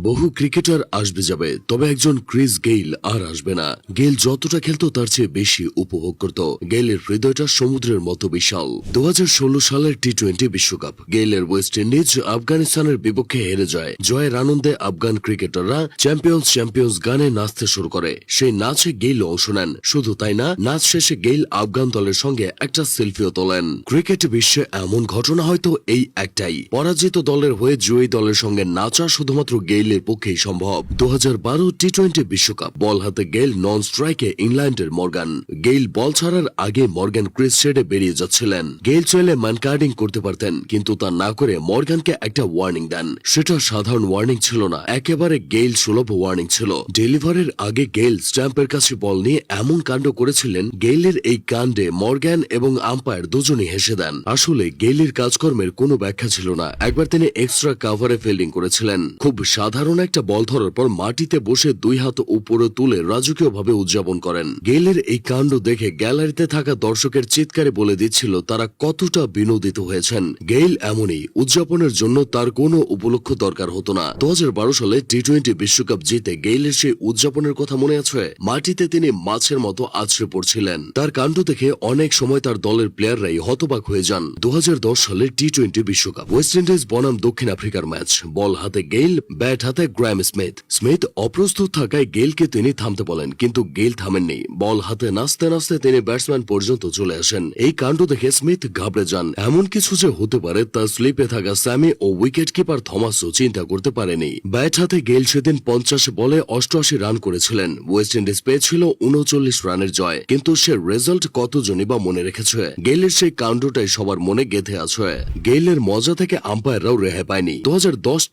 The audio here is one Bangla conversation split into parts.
বহু ক্রিকেটার আসবে যাবে, তবে একজন ক্রিস গেইল আর আসবে না। গেইল যতটা খেলতো, তার চেয়ে বেশি উপভোগ করত। গেইলের হৃদয়টা সমুদ্রের মতো বিশাল। দু হাজার ষোলো সালের টি টোয়েন্টি বিশ্বকাপ। গেইলের ওয়েস্ট ইন্ডিজ আফগানিস্তানের বিপক্ষে হেরে যায়। জয়ের আনন্দে আফগান ক্রিকেটাররা চ্যাম্পিয়ন্স চ্যাম্পিয়ন্স গানে নাচতে শুরু করে। সেই নাচে গেইল অংশ নেন। শুধু তাই না, নাচ শেষে গেইল আফগান দলের সঙ্গে একটা সেলফিও তোলেন। ক্রিকেট বিশ্বে এমন ঘটনা হয়তো এই একটাই। পরাজিত দলের হয়ে জয়ী দলের সঙ্গে নাচা শুধুমাত্র গেইলের পক্ষেই সম্ভব। দু টি টোয়েন্টি বিশ্বকাপ, বল হাতে গেইল নন স্ট্রাইকে ইংল্যান্ডের মর্গান। গেইল বল ছাড়ার আগে মর্গান ক্রিস ছেড়ে বেরিয়ে যাচ্ছিলেন। গেইল চাইলে ম্যানকার্ডিং করতে পারতেন, কিন্তু তা না করে মর্গানকে একটা ওয়ার্নিং দেন। সেটা সাধারণ ওয়ার্নিং ছিল না, একেবারে গেইল সুলভ ওয়ার্নিং ছিল। ডেলিভারের আগে গেইল স্ট্যাম্পের কাছে বল নিয়ে এমন কাণ্ড করেছিলেন, গেইলের এই কাণ্ডে মর্গ্যান এবং আম্পায়ার দুজনই হেসে দেন। আসলে গেইলের কাজকর্মের কোনো ব্যাখ্যা ছিল না, একবার তিনি এক্সট্রা কাভারে ফিল্ডিং করেছিলেন। খুব সাধারণ একটা বল ধরার পর মাটিতে বসে দুই হাত উপরে তুলে রাজকীয়ভাবে উদযাপন করেন। গেইলের এই কাণ্ড দেখে গ্যালারিতে থাকা দর্শকের চিৎকারে বলে দিচ্ছিল তারা কতটা বিনোদিত হয়েছেন। গেইল এমনই, উদযাপনের জন্য তার কোনো উপলক্ষ দরকার হতো না। দু সালে টি টোয়েন্টি বিশ্বকাপ জিতে গেইলের সেই উদযাপনের কথা মনে আছে? মাটিতে তিনি মাছের মতো আছড়ে পড়ছিলেন। তার কাণ্ড দেখে অনেক সময় তার দলের প্লেয়াররাই হতবাক হয়ে যান। দু হাজার দশ সালে টি টোয়েন্টি বিশ্বকাপ, ওয়েস্ট ইন্ডিজ বনাম দক্ষিণ আফ্রিকার ম্যাচ। বল হাতে গেইল, ব্যাট হাতে গ্র্যাম স্মিথ। স্মিথ অপ্রস্তুত থাকায় গেইলকে তিনি থামতে বলেন, কিন্তু গেইল থামেননি। বল হাতে নাচতে নাচতে তিনি ব্যাটসম্যান পর্যন্ত চলে আসেন। এই কাণ্ড দেখে স্মিথ ঘাবড়ে যান। এমন কিছু যে হতে পারে তা স্লিপে থাকা স্যামি ও উইকেট কিপার থমাসও চিন্তা করতে পারেনি। ব্যাট হাতে গেইল সেদিন পঞ্চাশ বলে অষ্টআশি রান করেছিলেন। ওয়েস্ট ইন্ডিজ পেয়েছিল উনচল্লিশ রানের জয়, কিন্তু সে রেজাল্ট কতজনই বা মনে রেখেছে? গেইলের সেই কাণ্ডটাই সবার মনে গেঁথে আছে। গেইলের মজা থেকে আম্পায়াররাও রেহাই পায়নি। দু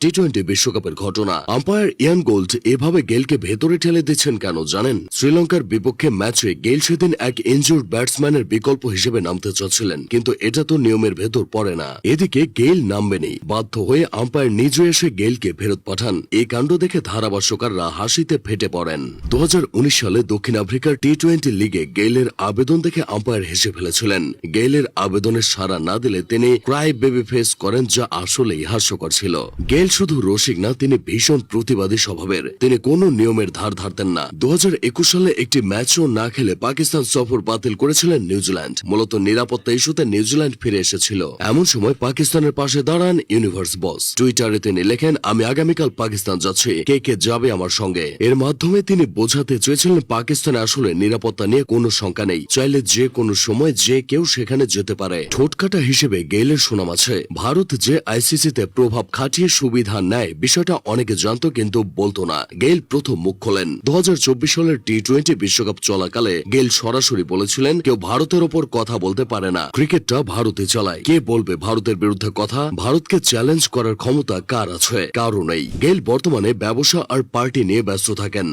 টি টোয়েন্টি বিশ্বকাপের ঘটনা। আম্পায়ার ইয়ান গোল্ড এভাবে গেইলকে ভেতরে ঠেলে দিচ্ছেন কেন জানেন? শ্রীলঙ্কার বিপক্ষে ম্যাচে গেইল সেদিন এক ইনজুর ব্যাটসম্যানের বিকল্প হিসেবে নামতে চাচ্ছিলেন, কিন্তু এটা তো নিয়মের ভেতর পড়ে না। এদিকে গেইল নামবেনি। বাধ্য হয়ে আম্পায়ার নিজে এসে গেইলকে ফেরত পাঠান। এই কাণ্ড দেখে ধারাভাষ্যকাররা হাসিতে ফেটে পড়েন। দু হাজার উনিশ সালে দক্ষিণ আফ্রিকার টি টোয়েন্টি লিগে গেইলের আবেদন দেখে আম্পায়ার হেসে ফেলেছিলেন। গেইলের আবেদনের সাড়া না দিলে তিনি ক্রাই বেবি ফেস করেন, যা আসলেই হাস্যকর ছিল। গেইল শুধু রসিক না, তিনি ভীষণ প্রতিবাদী স্বভাবের। তিনি কোনো নিয়মের ধার ধারতেন না। দু সালে একটি ম্যাচও না খেলে পাকিস্তান সফর বাতিল করেছিলেন নিউজিল্যান্ড। মূলত নিরাপত্তা ইস্যুতে নিউজিল্যান্ড ফিরে এসেছিল। এমন সময় পাকিস্তানের পাশে দাঁড়ান ইউনিভার্স বস। টুইটারে তিনি লেখেন, আমি আগামীকাল পাকিস্তান যাচ্ছি। কে কে যাবে আমার সঙ্গে? এর মাধ্যমে তিনি বোঝাতে চেয়েছিলেন, পাকিস্তানে আসলে নিরাপত্তা নিয়ে কোনো শঙ্কা নেই। চাইলে যে কোনো সময় যে কেউ সেখানে যেতে পারে। ঠোঁটকাটা হিসেবে গেইলের সুনাম আছে। ভারত যে আইসিসিতে প্রভাব খাটিয়ে সুবিধা নেয়, বিষয়টা অনেকে জানতো, কিন্তু বলতো না। গেইল প্রথম মুখ খোলেন। দু সালের টি টোয়েন্টি বিশ্বকাপ চলাকালে গেইল সরাসরি বলেছিলেন, কেউ ভারতের ওপর কথা বলতে পারে না। ক্রিকেটটা ভারতে চালায়। কে বলবে ভারতের বিরুদ্ধে কথা? ভারতকে চ্যালেঞ্জ করার ক্ষমতা কার আছে? কারও নেই। গেইল বর্তমানে ব্যবসা আর পার্টি নিয়ে ব্যস্ত থাকেন।